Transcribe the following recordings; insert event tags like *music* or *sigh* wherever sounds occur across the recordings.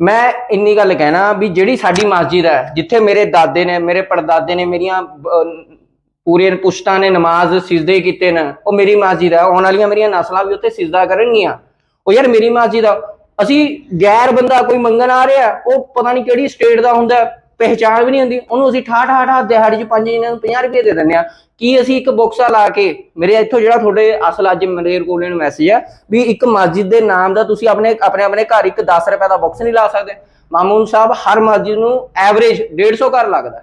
ਮੈਂ ਇੰਨੀ ਗੱਲ ਕਹਿਣਾ ਵੀ ਜਿਹੜੀ ਸਾਡੀ ਮਸਜਿਦ ਹੈ, ਜਿੱਥੇ ਮੇਰੇ ਦਾਦੇ ਨੇ, ਮੇਰੇ ਪੜਦਾਦੇ ਨੇ ਮੇਰੀਆਂ ਪੂਰੇ ਪੁਸ਼ਤਾਂ ਨੇ, ਨਮਾਜ਼ ਸਿਜਦੇ ਕੀਤੇ ਨੇ, ਉਹ ਮੇਰੀ ਮਸਜਿਦ ਹੈ, ਆਉਣ ਵਾਲੀਆਂ ਮੇਰੀਆਂ ਨਸਲਾਂ ਵੀ ਉੱਥੇ ਸਿਜਦਾ ਕਰਨਗੀਆਂ। ਉਹ ਯਾਰ ਮੇਰੀ ਮਸਜਿਦ ਆ, ਅਸੀਂ ਗੈਰ ਬੰਦਾ ਕੋਈ ਮੰਗਣ ਆ ਰਿਹਾ, ਉਹ ਪਤਾ ਨਹੀਂ ਕਿਹੜੀ ਸਟੇਟ ਦਾ ਹੁੰਦਾ ਪਹਿਚਾਣ ਵੀ ਨਹੀਂ ਹੁੰਦੀ। ਉਹਨੂੰ ਅਸੀਂ ਠਾਠ ਠਾਠ ਦਿਹਾੜੀ ਚ ਪੰਜ ਜਣਿਆਂ ਨੂੰ 50 ਰੁਪਏ ਦੇ ਦਿੰਦੇ ਆ ਕੀ ਅਸੀਂ ਇੱਕ ਬੁਕਸਾ ਲਾ ਕੇ, ਮੇਰੇ ਇੱਥੋਂ ਜਿਹੜਾ ਤੁਹਾਡੇ ਅਸਲ ਅੱਜ ਮਲੇਰ ਕੋਲੇ ਨੂੰ ਮੈਸੇਜ ਆ ਵੀ ਇੱਕ ਮਸਜਿਦ ਦੇ ਨਾਮ ਦਾ ਤੁਸੀਂ ਆਪਣੇ ਆਪਣੇ ਆਪਣੇ ਘਰ ਇੱਕ 10 ਰੁਪਏ ਦਾ ਬੁਕਸ ਨਹੀਂ ਲਾ ਸਕਦੇ। ਮਾਮੂਨ ਸਾਹਿਬ, ਹਰ ਮਸਜਿਦ ਨੂੰ ਐਵਰੇਜ 150 ਘਰ ਲੱਗਦਾ।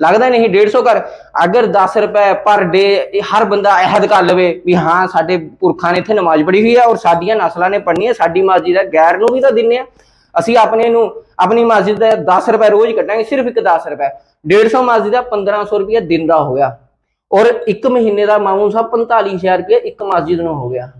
ਲੱਗਦਾ ਨਹੀਂ 150 ਘਰ। ਅਗਰ 10 ਰੁਪਏ ਪਰ ਡੇ ਹਰ ਬੰਦਾ ਅਹਿਦ ਕਰ ਲਵੇ ਵੀ ਹਾਂ, ਸਾਡੇ ਪੁਰਖਾਂ ਨੇ ਇੱਥੇ ਨਮਾਜ਼ ਪੜ੍ਹੀ ਹੋਈ ਹੈ ਔਰ ਸਾਡੀਆਂ ਨਸਲਾਂ ਨੇ ਪੜ੍ਹਨੀ ਹੈ ਸਾਡੀ ਮਸਜਿਦ ਹੈ ਗੈਰ ਨੂੰ ਵੀ ਤਾਂ ਦਿੰਨੇ ਆ। ਅਸੀਂ ਆਪਣੇ ਨੂੰ ਆਪਣੀ ਮਸਜਿਦ ਦਾ 10 ਰੁਪਏ ਰੋਜ਼ ਕੱਢਾਂਗੇ, ਸਿਰਫ ਇੱਕ 10 ਰੁਪਏ। 150 ਮਸਜਿਦ ਦਾ 1500 ਰੁਪਏ ਦਿਨ ਦਾ ਹੋ ਗਿਆ। ਔਰ ਇੱਕ ਮਹੀਨੇ ਦਾ ਮਾਮੂਨ ਸਾਹਿਬ 45000 ਰੁਪਏ ਇੱਕ ਮਸਜਿਦ ਨੂੰ ਹੋ ਗਿਆ।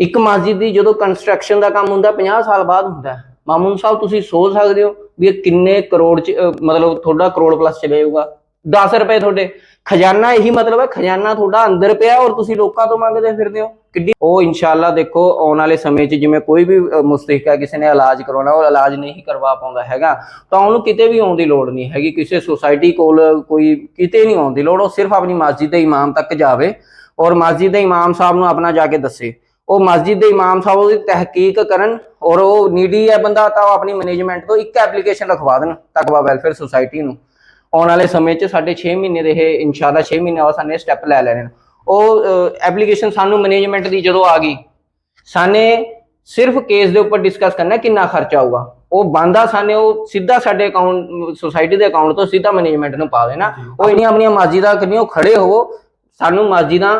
ਇੱਕ ਮਸਜਿਦ ਦੀ ਜਦੋਂ ਕੰਸਟਰਕਸ਼ਨ ਦਾ ਕੰਮ ਹੁੰਦਾ 50 ਸਾਲ ਬਾਅਦ ਹੁੰਦਾ। ਹੈ। ਮਾਮੂਨ ਸਾਹਿਬ ਤੁਸੀਂ ਸੋਚ ਸਕਦੇ ਹੋ ਵੀ ਇਹ ਕਿੰਨੇ ਕਰੋੜ ਚ ਮਤਲਬ ਤੁਹਾਡਾ ਕਰੋੜ ਪਲੱਸ ਚਲੇ ਜਾਊਗਾ 10 ਰੁਪਏ ਤੁਹਾਡੇ। ਖਜ਼ਾਨਾ ਇਹੀ ਮਤਲਬ ਹੈ ਖਜ਼ਾਨਾ ਤੁਹਾਡਾ ਅੰਦਰ ਪਿਆ ਔਰ ਤੁਸੀਂ ਲੋਕਾਂ ਤੋਂ ਮੰਗਦੇ ਫਿਰਦੇ ਹੋ। ਕਿੱਡੀ ਉਹ ਇਨਸ਼ਾਅੱਲਾ ਦੇਖੋ ਆਉਣ ਵਾਲੇ ਸਮੇਂ 'ਚ ਜਿਵੇਂ ਕੋਈ ਵੀ ਅਹ, ਕਿਸੇ ਨੇ ਇਲਾਜ ਕਰਵਾਉਣਾ ਉਹ ਇਲਾਜ ਨਹੀਂ ਕਰਵਾ ਪਾਉਂਦਾ ਹੈਗਾ। ਤਾਂ ਉਹਨੂੰ ਕਿਤੇ ਵੀ ਆਉਣ ਦੀ ਲੋੜ ਨਹੀਂ ਹੈਗੀ। ਕਿਸੇ ਸੁਸਾਇਟੀ ਕੋਲ ਕੋਈ ਕਿਤੇ ਨਹੀਂ ਆਉਣ ਦੀ ਲੋੜ ਉਹ ਸਿਰਫ ਆਪਣੀ ਮਸਜਿਦ ਦੇ ਇਮਾਮ ਤੱਕ ਜਾਵੇ ਔਰ ਮਸਜਿਦ ਦੇ ਇਮਾਮ ਸਾਹਿਬ ਨੂੰ ਆਪਣਾ ਜਾ ਕੇ ਦੱਸੇ। ਉਹ ਮਸਜਿਦ ਦੇ ਇਮਾਮ ਸਾਹਿਬ ਉਹਦੀ ਤਹਿਕੀਕ ਕਰਨ ਔਰ ਉਹ ਨੀਡੀ ਹੈ ਬੰਦਾ ਤਾਂ ਉਹ ਆਪਣੀ ਮੈਨੇਜਮੈਂਟ ਤੋਂ ਇੱਕ ਐਪਲੀਕੇਸ਼ਨ ਲਿਖਵਾ ਦੇਣ ਤਕਵਾ ਵੈਲਫੇਅਰ ਸੁਸਾਇਟੀ ਨੂੰ। ਆਉਣ ਵਾਲੇ ਸਮੇਂ 'ਚ ਸਾਡੇ 6 ਮਹੀਨੇ ਦੇ ਇਹ ਇਨਸ਼ਾਅੱਲਾ 6 ਮਹੀਨੇ ਬਾਅਦ ਸਾਨੇ ਸਟੈਪ ਲੈ ਲੈਣੇ ਉਹ ਐਪਲੀਕੇਸ਼ਨ ਸਾਨੂੰ ਮੈਨੇਜਮੈਂਟ ਦੀ ਜਦੋਂ ਆ ਗਈ ਸਾਨੇ ਸਿਰਫ ਕੇਸ ਦੇ ਉੱਪਰ ਡਿਸਕਸ ਕਰਨਾ ਕਿੰਨਾ ਖਰਚਾ ਆਊਗਾ। ਉਹ ਬੰਦਾ ਸਾਨੇ ਉਹ ਸਿੱਧਾ ਸਾਡੇ ਅਕਾਊਂਟ ਸੁਸਾਇਟੀ ਦੇ ਅਕਾਊਂਟ ਤੋਂ ਸਿੱਧਾ ਮੈਨੇਜਮੈਂਟ ਨੂੰ ਪਾ ਦੇਣਾ। ਉਹ ਇੰਨੀਆਂ ਆਪਣੀਆਂ ਮਸਜਿਦਾਂ ਕਿੰਨੀਆਂ ਖੜੇ ਹੋਵੋ ਸਾਨੂੰ ਮਸਜਿਦਾਂ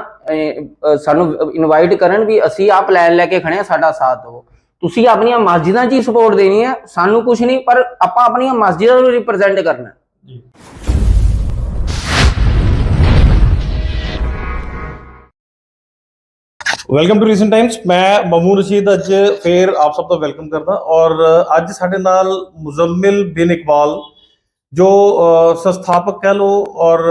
ਸਾਨੂੰ ਇਨਵਾਈਟ ਕਰਨ ਵੀ ਅਸੀਂ ਆਹ ਪਲਾਨ ਲੈ ਕੇ ਖੜੇ ਆ ਸਾਡਾ ਸਾਥ ਦਿਓ। ਤੁਸੀਂ ਆਪਣੀਆਂ ਮਸਜਿਦਾਂ 'ਚ ਹੀ ਸਪੋਰਟ ਦੇਣੀ ਹੈ ਸਾਨੂੰ ਕੁਝ ਨਹੀਂ ਪਰ ਆਪਾਂ ਆਪਣੀਆਂ ਮਸਜਿਦਾਂ ਨੂੰ ਰਿਪਰੈਜ਼ੈਂਟ ਕਰਨਾ। ਜੀ। ਵੈਲਕਮ ਟੂ ਰੀਸੈਂਟ ਟਾਈਮਸ ਮੈਂ ਮਮੂ ਰਸ਼ੀਦ ਅੱਜ ਫੇਰ ਆਪ ਸਭ ਦਾ ਵੈਲਕਮ ਕਰਦਾ। ਔਰ ਅੱਜ ਸਾਡੇ ਨਾਲ ਮੁਜ਼ਮਿਲ ਬਿਨ ਇਕਬਾਲ, ਜੋ ਸੰਸਥਾਪਕ ਕਹਿ ਲੋ ਔਰ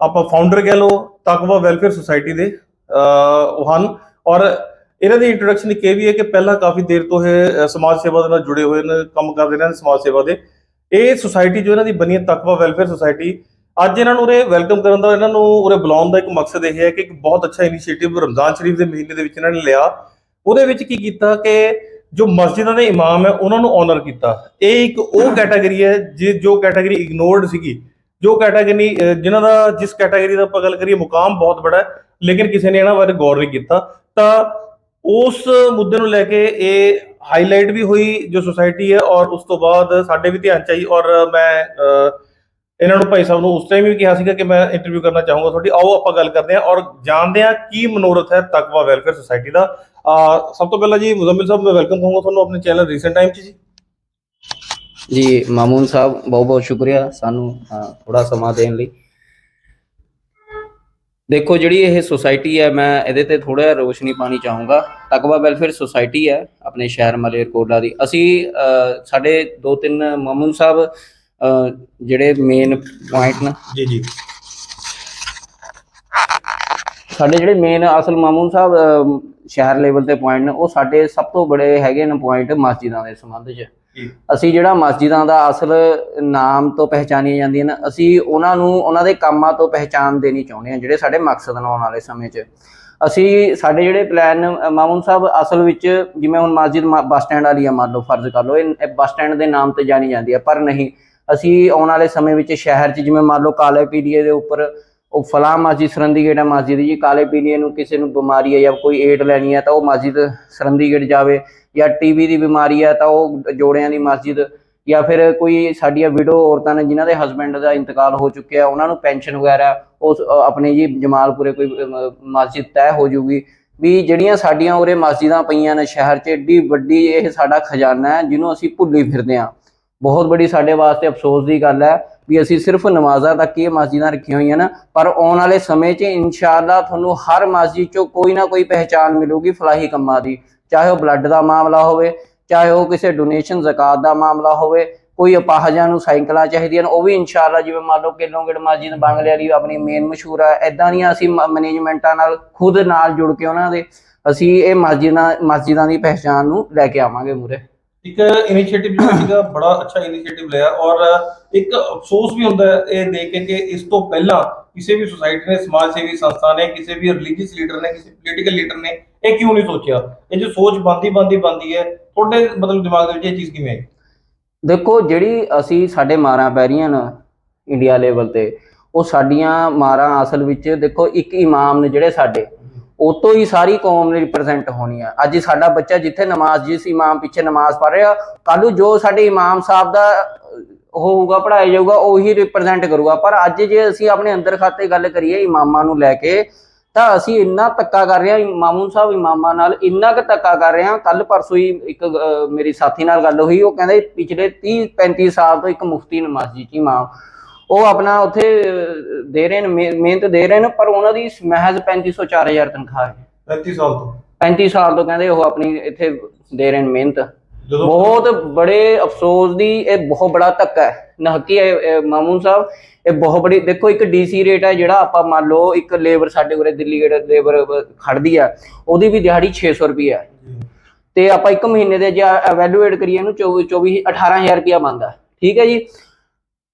ਆਪਾਂ ਫਾਊਂਡਰ ਕਹਿ ਲੋ ਤਕਵਾ ਵੈਲਫੇਅਰ ਸੁਸਾਇਟੀ ਦੇ ਉਹ ਹਨ। ਔਰ ਇਹਨਾਂ ਦੀ ਇੰਟਰੋਡਕਸ਼ਨ ਇੱਕ ਇਹ ਵੀ ਹੈ ਕਿ ਪਹਿਲਾਂ ਕਾਫੀ ਦੇਰ ਤੋਂ ਇਹ ਸਮਾਜ ਸੇਵਾ ਦੇ ਨਾਲ ਜੁੜੇ ਹੋਏ ਨੇ, ਕੰਮ ਕਰਦੇ ਨੇ ਸਮਾਜ ਸੇਵਾ ਦੇ। ਇਹ ਸੁਸਾਇਟੀ ਜੋ ਇਹਨਾਂ ਦੀ ਬਣੀ ਹੈ ਤਕਵਾ ਵੈਲਫੇਅਰ ਸੁਸਾਇਟੀ ਅੱਜ ਇਹਨਾਂ ਨੂੰ ਉਰੇ ਵੈਲਕਮ ਕਰਨ ਦਾ ਇਹਨਾਂ ਨੂੰ ਉਰੇ ਬੁਲਾਉਣ ਦਾ ਇੱਕ ਮਕਸਦ ਇਹ ਹੈ ਕਿ ਇੱਕ ਬਹੁਤ ਅੱਛਾ ਇਨੀਸ਼ੀਏਟਿਵ ਰਮਜ਼ਾਨ ਸ਼ਰੀਫ ਦੇ ਮਹੀਨੇ ਦੇ ਵਿੱਚ ਇਹਨਾਂ ਨੇ ਲਿਆ। ਉਹਦੇ ਵਿੱਚ ਕੀ ਕੀਤਾ ਕਿ ਜੋ ਮਸਜਿਦਾਂ ਦੇ ਇਮਾਮ ਹੈ ਉਹਨਾਂ ਨੂੰ ਆਨਰ ਕੀਤਾ। ਇਹ ਇੱਕ ਉਹ ਕੈਟਾਗਰੀ ਹੈ ਜੇ ਜੋ ਕੈਟਾਗਰੀ ਇਗਨੋਰਡ ਸੀਗੀ। ਜੋ ਕੈਟਾਗਰੀ ਅਹ, ਜਿਨ੍ਹਾਂ ਦਾ ਜਿਸ ਕੈਟਾਗਰੀ ਦਾ ਆਪਾਂ ਗੱਲ ਕਰੀਏ ਮੁਕਾਮ ਬਹੁਤ ਬੜਾ ਹੈ ਲੇਕਿਨ ਕਿਸੇ ਨੇ ਇਹਨਾਂ ਬਾਰੇ ਗੌਰ ਨਹੀਂ ਕੀਤਾ। ਤਾਂ ਉਸ ਮੁੱਦੇ ਨੂੰ ਲੈ ਕੇ ਇਹ ਹਾਈਲਾਈਟ ਵੀ ਹੋਈ ਜੋ ਸੁਸਾਇਟੀ ਹੈ ਔਰ ਉਸ ਤੋਂ ਬਾਅਦ ਸਾਡੇ ਵੀ ਧਿਆਨ ਚ ਆਈ ਔਰ ਮੈਂ ਇਹਨਾਂ ਨੂੰ ਭਾਈ ਸਾਹਿਬ ਨੂੰ ਉਸ ਟਾਈਮ ਵੀ ਕਿਹਾ ਸੀਗਾ ਕਿ ਮੈਂ ਇੰਟਰਵਿਊ ਕਰਨਾ ਚਾਹੂੰਗਾ ਤੁਹਾਡੀ। ਆਓ ਆਪਾਂ ਗੱਲ ਕਰਦੇ ਹਾਂ ਔਰ ਜਾਣਦੇ ਹਾਂ ਕੀ ਮਨੋਰਥ ਹੈ ਤਕਵਾ ਵੈਲਫੇਅਰ ਸੁਸਾਇਟੀ ਦਾ। ਸਭ ਤੋਂ ਪਹਿਲਾਂ ਜੀ ਮੁਜ਼ਮਿਲ ਸਾਹਿਬ, ਮੈਂ ਵੈਲਕਮ ਕਹੂੰਗਾ ਤੁਹਾਨੂੰ ਆਪਣੇ ਚੈਨਲ ਰੀਸੈਂਟ ਟਾਈਮ 'ਚ ਜੀ। ਜੀ, ਮਾਮੂਨ ਸਾਹਿਬ ਬਹੁਤ ਬਹੁਤ ਸ਼ੁਕਰੀਆ ਸਾਨੂੰ ਥੋੜਾ ਸਮਾਂ ਦੇਣ ਲਈ। ਦੇਖੋ ਜਿਹੜੀ ਇਹ ਸੁਸਾਇਟੀ ਹੈ ਮੈਂ ਇਹਦੇ ਤੇ ਥੋੜਾ ਰੋਸ਼ਨੀ ਪਾਣੀ ਚਾਹੂੰਗਾ। ਤਕਵਾ ਵੈਲਫੇਅਰ ਸੁਸਾਇਟੀ ਹੈ ਆਪਣੇ ਸ਼ਹਿਰ ਮਲੇਰਕੋਟਲਾ ਦੀ। ਅਸੀਂ ਸਾਡੇ ਦੋ ਤਿੰਨ ਮਾਮੂਨ ਸਾਹਿਬ ਜਿਹੜੇ ਮੇਨ ਪੁਆਇੰਟ ਨੇ। ਜੀ ਜੀ। ਸਾਡੇ ਜਿਹੜੇ ਮੇਨ ਅਸਲ ਮਾਮੂਨ ਸਾਹਿਬ ਸ਼ਹਿਰ ਲੈਵਲ ਤੇ ਪੁਆਇੰਟ ਨੇ ਉਹ ਸਾਡੇ ਸਭ ਤੋਂ ਬੜੇ ਹੈਗੇ ਨੇ ਪੁਆਇੰਟ ਮਸਜਿਦਾਂ ਦੇ ਸੰਬੰਧ 'ਚ। ਅਸੀਂ ਜਿਹੜਾ ਮਸਜਿਦਾਂ ਦਾ ਅਸਲ ਨਾਮ ਤੋਂ ਪਹਿਚਾਨੀਆਂ ਜਾਂਦੀਆਂ ਨੇ, ਅਸੀਂ ਉਹਨਾਂ ਨੂੰ, ਉਹਨਾਂ ਦੇ ਕੰਮਾਂ ਤੋਂ ਪਹਿਚਾਨ ਦੇਣੀ ਚਾਹੁੰਦੇ ਹਾਂ, ਜਿਹੜੇ ਸਾਡੇ ਮਕਸਦ ਨੇ ਆਉਣ ਵਾਲੇ ਸਮੇਂ 'ਚ। ਅਸੀਂ ਸਾਡੇ ਜਿਹੜੇ ਪਲਾਨ ਮਾਮੂਨ ਸਾਹਿਬ, ਅਸਲ ਵਿੱਚ ਜਿਵੇਂ ਹੁਣ ਮਸਜਿਦ ਬੱਸ ਸਟੈਂਡ ਵਾਲੀ ਆ, ਮੰਨ ਲਓ ਫਰਜ਼ ਕਰ ਲਓ, ਇਹ ਬੱਸ ਸਟੈਂਡ ਦੇ ਨਾਮ ਤੇ ਜਾਣੀ ਜਾਂਦੀ ਹੈ ਪਰ ਨਹੀਂ। ਅਸੀਂ ਆਉਣ ਵਾਲੇ ਸਮੇਂ ਵਿੱਚ ਸ਼ਹਿਰ 'ਚ ਜਿਵੇਂ ਮੰਨ ਲਓ ਕਾਲੇ ਪੀੜੀਏ ਦੇ ਉੱਪਰ ਉਹ ਫਲਾਂ ਮਸਜਿਦ, ਸਰੰਦੀਗੇਟ ਹੈ ਮਸਜਿਦ ਜੀ, ਕਾਲੇ ਪੀਲੀਏ ਨੂੰ ਕਿਸੇ ਨੂੰ ਬਿਮਾਰੀ ਹੈ ਜਾਂ ਕੋਈ ਏਡ ਲੈਣੀ ਹੈ ਤਾਂ ਉਹ ਮਸਜਿਦ ਸਰੰਦੀਗੇਟ ਜਾਵੇ ਜਾਂ ਟੀਵੀ ਦੀ ਬਿਮਾਰੀ ਹੈ ਤਾਂ ਉਹ ਜੋੜਿਆਂ ਦੀ ਮਸਜਿਦ ਜਾਂ ਫਿਰ ਕੋਈ ਸਾਡੀਆਂ ਵਿਡੋ ਔਰਤਾਂ ਨੇ ਜਿਨ੍ਹਾਂ ਦੇ ਹਸਬੰਡ ਦਾ ਇੰਤਕਾਲ ਹੋ ਚੁੱਕਿਆ, ਉਹਨਾਂ ਨੂੰ ਪੈਨਸ਼ਨ ਵਗੈਰਾ, ਉਸ ਆਪਣੇ ਜੀ ਜਮਾਲਪੁਰੇ ਕੋਈ ਮਸਜਿਦ ਤੈਅ ਹੋ ਜੂਗੀ। ਵੀ ਜਿਹੜੀਆਂ ਸਾਡੀਆਂ ਉਰੇ ਮਸਜਿਦਾਂ ਪਈਆਂ ਨੇ ਸ਼ਹਿਰ 'ਚ, ਏਡੀ ਵੱਡੀ ਇਹ ਸਾਡਾ ਖਜ਼ਾਨਾ ਹੈ, ਜਿਹਨੂੰ ਅਸੀਂ ਭੁੱਲੀ ਫਿਰਦੇ ਹਾਂ। ਬਹੁਤ ਬੜੀ ਸਾਡੇ ਵਾਸਤੇ ਅਫਸੋਸ ਦੀ ਗੱਲ ਹੈ। ਵੀ ਅਸੀਂ ਸਿਰਫ ਨਮਾਜ਼ਾਂ ਤੱਕ ਹੀ ਇਹ ਮਸਜਿਦਾਂ ਰੱਖੀਆਂ ਹੋਈਆਂ ਨਾ, ਪਰ ਆਉਣ ਵਾਲੇ ਸਮੇਂ 'ਚ ਇਨਸ਼ਾਅੱਲਾ ਤੁਹਾਨੂੰ ਹਰ ਮਸਜਿਦ 'ਚੋਂ ਕੋਈ ਨਾ ਕੋਈ ਪਹਿਚਾਨ ਮਿਲੂਗੀ ਫਲਾਹੀ ਕੰਮਾਂ ਦੀ। ਚਾਹੇ ਉਹ ਬਲੱਡ ਦਾ ਮਾਮਲਾ ਹੋਵੇ, ਚਾਹੇ ਉਹ ਕਿਸੇ ਡੋਨੇਸ਼ਨ ਜ਼ਕਾਤ ਦਾ ਮਾਮਲਾ ਹੋਵੇ, ਕੋਈ ਅਪਾਹਜਾਂ ਨੂੰ ਸਾਈਕਲਾਂ ਚਾਹੀਦੀਆਂ ਨੇ, ਉਹ ਵੀ ਇਨਸ਼ਾਅੱਲਾ ਜਿਵੇਂ ਮੰਨ ਲਓ ਕਿਲੋਗੜ ਮਸਜਿਦ ਬੰਗਲੇ ਵਾਲੀ ਆਪਣੀ ਮੇਨ ਮਸ਼ਹੂਰ ਆ ਐਦਾਂ ਦੀਆਂ ਅਸੀਂ ਮੈਨੇਜਮੈਂਟਾਂ ਨਾਲ ਖੁਦ ਨਾਲ ਜੁੜ ਕੇ ਉਹਨਾਂ ਦੇ, ਅਸੀਂ ਇਹ ਮਸਜਿਦਾਂ ਮਸਜਿਦਾਂ ਦੀ ਪਹਿਚਾਨ ਨੂੰ ਲੈ ਕੇ ਆਵਾਂਗੇ ਮੂਰੇ ਇੱਕ ਇਨੀਸ਼ੀਏਟਿਵ ਜਿਹੜਾ *coughs* ਸੀਗਾ ਬੜਾ ਅੱਛਾ ਇਨੀਸ਼ੀਏਟਿਵ ਲਿਆ ਔਰ ਇੱਕ ਅਫਸੋਸ ਵੀ ਹੁੰਦਾ ਹੈ ਇਹ ਦੇਖ ਕੇ ਕਿ ਇਸ ਤੋਂ ਪਹਿਲਾਂ ਕਿਸੇ ਵੀ ਸੁਸਾਇਟੀ ਨੇ ਸਮਾਜ ਸੇਵੀ ਸੰਸਥਾ ਨੇ ਕਿਸੇ ਵੀ ਰਿਲੀਜੀਅਸ ਲੀਡਰ ਨੇ ਕਿਸੇ ਪੋਲੀਟੀਕਲ ਲੀਡਰ ਨੇ ਇਹ ਕਿਉਂ ਨਹੀਂ ਸੋਚਿਆ? ਇਹ ਜੋ ਸੋਚ ਬੰਦੀ ਬੰਦੀ ਬੰਦੀ ਹੈ ਤੁਹਾਡੇ ਮਤਲਬ ਦਿਮਾਗ ਦੇ ਵਿੱਚ ਇਹ ਚੀਜ਼ ਕਿਵੇਂ ਆਈ? ਦੇਖੋ ਜਿਹੜੀ ਅਸੀਂ ਸਾਡੇ ਮਾਰਾਂ ਪੈ ਰਹੀਆਂ ਨਾ ਇੰਡੀਆ ਲੈਵਲ ਤੇ ਉਹ ਸਾਡੀਆਂ ਮਾਰਾਂ ਅਸਲ ਵਿੱਚ ਦੇਖੋ ਇੱਕ ਇਮਾਮ ਨੇ ਜਿਹੜੇ ਸਾਡੇ ਉਹ ਹੀ ਸਾਰੀ ਕੌਮ ਨੇ ਰਿਪਰੈਜ਼ੈਂਟ ਹੋਣੀ ਆ। ਅੱਜ ਸਾਡਾ ਬੱਚਾ ਜਿੱਥੇ ਨਮਾਜ਼ ਜਿਸ ਇਮਾਮ ਪਿੱਛੇ ਨਮਾਜ਼ ਪੜ੍ਹ ਰਿਹਾ ਕੱਲ੍ਹ ਜੋ ਸਾਡੇ ਇਮਾਮ ਸਾਹਿਬ ਦਾ ਉਹ ਹੋਊਗਾ ਪੜ੍ਹਾਇਆ ਜਾਊਗਾ ਉਹੀ ਰਿਪਰੈਜ਼ੈਂਟ ਕਰੂਗਾ। ਪਰ ਅੱਜ ਜੇ ਅਸੀਂ ਆਪਣੇ ਅੰਦਰ ਖਾਤੇ ਗੱਲ ਕਰੀਏ ਇਮਾਮਾਂ ਨੂੰ ਲੈ ਕੇ ਤਾਂ ਅਸੀਂ ਇੰਨਾ ਧੱਕਾ ਕਰ ਰਹੇ ਹਾਂ ਮਾਮੂਨ ਸਾਹਿਬ ਇਮਾਮਾਂ ਨਾਲ ਇੰਨਾ ਕੁ ਧੱਕਾ ਕਰ ਰਹੇ ਹਾਂ। ਕੱਲ ਪਰਸੋਂ ਹੀ ਇੱਕ ਅਹ, ਮੇਰੀ ਸਾਥੀ ਨਾਲ ਗੱਲ ਹੋਈ ਉਹ ਕਹਿੰਦੇ ਪਿਛਲੇ 30 35 ਸਾਲ ਤੋਂ ਇੱਕ ਮੁਫਤੀ ਨਮਾਜ਼ ਜੀ ਇਮਾਮ। ਉਹ ਆਪਣਾ ਉੱਥੇ ਦੇ ਰਹੇ ਨੇ ਮਿਹ- ਮਿਹਨਤ ਦੇ ਰਹੇ ਨੇ ਪਰ ਉਹਨਾਂ ਦੀ ਮਹਿਜ਼ 3500 4000 ਤਨਖਾਹ ਹੈ। 35 ਸਾਲ ਤੋਂ? 35 ਸਾਲ ਤੋਂ ਕਹਿੰਦੇ ਉਹ ਆਪਣੀ ਇੱਥੇ ਦੇ ਰਹੇ ਨੇ ਮਿਹਨਤ। ਬਹੁਤ ਬੜੇ ਅਫਸੋਸ ਦੀ ਇਹ ਬਹੁਤ ਬੜਾ ਧੱਕਾ ਹੈ। ਨਹਕੀ ਮਾਮੂਨ ਸਾਹਿਬ ਇਹ ਬਹੁਤ ਬੜੀ ਦੇਖੋ ਇੱਕ ਡੀਸੀ ਰੇਟ ਹੈ ਜਿਹੜਾ ਆਪਾਂ ਮੰਨ ਲਓ ਇੱਕ ਲੇਬਰ ਸਾਡੇ ਉਰੇ ਦਿੱਲੀ ਗੇਟ ਲੇਬਰ ਖੜਦੀ ਆ ਉਹਦੀ ਵੀ ਦਿਹਾੜੀ 600 ਰੁਪਏ ਹੈ। ਤੇ ਆਪਾਂ ਇੱਕ ਮਹੀਨੇ ਦੇ ਜੇ ਐਵੈਲੂਏਟ ਕਰੀਏ ਇਹਨੂੰ 24 24 18000 ਰੁਪਇਆ ਬਣਦਾ। ਠੀਕ ਹੈ ਜੀ?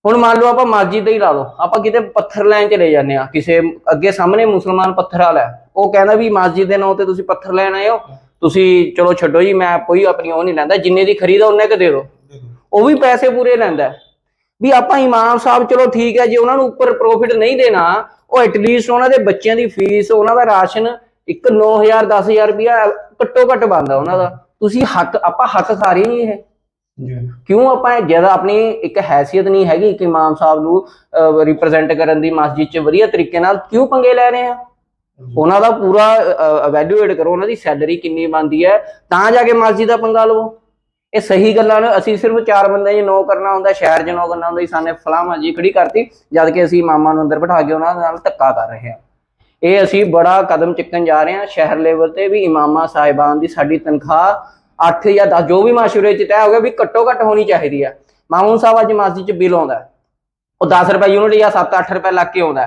ਹੁਣ ਮੰਨ ਲਓ ਆਪਾਂ ਮਸਜਿਦ ਹੀ ਲਾ ਲਓ ਆਪਾਂ ਕਿਤੇ ਪੱਥਰ ਲੈਣ ਚਲੇ ਜਾਂਦੇ ਆ ਕਿਸੇ ਅੱਗੇ ਸਾਹਮਣੇ ਮੁਸਲਮਾਨ ਪੱਥਰ ਵਾਲਾ। ਉਹ ਕਹਿੰਦਾ ਵੀ ਮਸਜਿਦ ਦੇ ਨਾਂ ਤੇ ਤੁਸੀਂ ਪੱਥਰ ਲੈਣ ਆਏ ਹੋ ਤੁਸੀਂ ਚਲੋ ਛੱਡੋ ਜੀ ਮੈਂ ਕੋਈ ਆਪਣੀ ਉਹ ਨਹੀਂ ਲੈਂਦਾ ਜਿੰਨੇ ਦੀ ਖਰੀਦ ਉਹਨੇ ਕੁ ਦੇ ਦਿਓ ਉਹ ਵੀ ਪੈਸੇ ਪੂਰੇ ਲੈਂਦਾ। ਵੀ ਆਪਾਂ ਇਮਾਮ ਸਾਹਿਬ ਚਲੋ ਠੀਕ ਹੈ ਜੇ ਉਹਨਾਂ ਨੂੰ ਉੱਪਰ ਪ੍ਰੋਫਿਟ ਨਹੀਂ ਦੇਣਾ ਉਹ ਐਟਲੀਸਟ ਉਹਨਾਂ ਦੇ ਬੱਚਿਆਂ ਦੀ ਫੀਸ ਉਹਨਾਂ ਦਾ ਰਾਸ਼ਨ ਇੱਕ 9000 10000 ਰੁਪਇਆ ਘੱਟੋ ਘੱਟ ਬਣਦਾ ਉਹਨਾਂ ਦਾ ਤੁਸੀਂ ਹੱਕ ਆਪਾਂ ਹੱਕ ਖਾ ਰਹੇ ਨਹੀਂ ਇਹ ਜੀ। ਕਿਉਂ ਆਪਾਂ ਜ਼ਿਆਦਾ ਆਪਣੀ ਇੱਕ ਹੈਸੀਅਤ ਨਹੀਂ ਹੈਗੀ ਕਿ ਇਮਾਮ ਸਾਹਿਬ ਨੂੰ ਰਿਪਰੈਜ਼ੈਂਟ ਕਰਨ ਦੀ ਮਸਜਿਦ 'ਚ ਵਧੀਆ ਤਰੀਕੇ ਨਾਲ ਕਿਉਂ ਪੰਗੇ ਲੈ ਰਹੇ ਆ? ਉਹਨਾਂ ਦਾ ਪੂਰਾ ਇਵੈਲੂਏਟ ਕਰੋ ਉਹਨਾਂ ਦੀ ਸੈਲਰੀ ਕਿੰਨੀ ਬਣਦੀ ਹੈ ਤਾਂ ਜਾ ਕੇ ਮਸਜਿਦ ਦਾ ਪੰਗਾ ਲਵੋ। ਇਹ ਸਹੀ ਗੱਲਾਂ ਨੇ ਅਸੀਂ ਸਿਰਫ ਚਾਰ ਬੰਦੇ ਜੀ ਨੋ ਕਰਨਾ ਹੁੰਦਾ ਸ਼ਹਿਰ 'ਚ ਨੋ ਕਰਨਾ ਹੁੰਦਾ ਜੀ ਸਾਨੇ ਫਲਾਹ ਮਸਜਿਦ ਖੜੀ ਕਰਤੀ ਜਦ ਕਿ ਅਸੀਂ ਇਮਾਮਾਂ ਨੂੰ ਅੰਦਰ ਬਿਠਾ ਕੇ ਉਹਨਾਂ ਨਾਲ ਧੱਕਾ ਕਰ ਰਹੇ ਹਾਂ। ਇਹ ਅਸੀਂ ਬੜਾ ਕਦਮ ਚੁੱਕਣ ਜਾ ਰਹੇ ਹਾਂ ਸ਼ਹਿਰ ਲੈਵਲ ਤੇ ਵੀ ਇਮਾਮਾ ਸਾਹਿਬਾਨ ਦੀ ਸਾਡੀ ਤਨਖਾਹ 8 ਜਾਂ 10 ਜੋ ਵੀ ਮਾਸ਼ੂਰੇ ਚ ਤੈਅ ਹੋ ਗਿਆ ਵੀ ਘੱਟੋ ਘੱਟ ਹੋਣੀ ਚਾਹੀਦੀ ਹੈ ਮਾਮੂਨ ਸਾਹਿਬ ਅੱਜ ਮਸਜਿਦ ਚ ਬਿੱਲ ਆਉਂਦਾ ਉਹ 10 ਰੁਪਏ ਯੂਨਿਟ ਜਾਂ 7-8 ਰੁਪਏ ਲੱਗ ਕੇ ਆਉਂਦਾ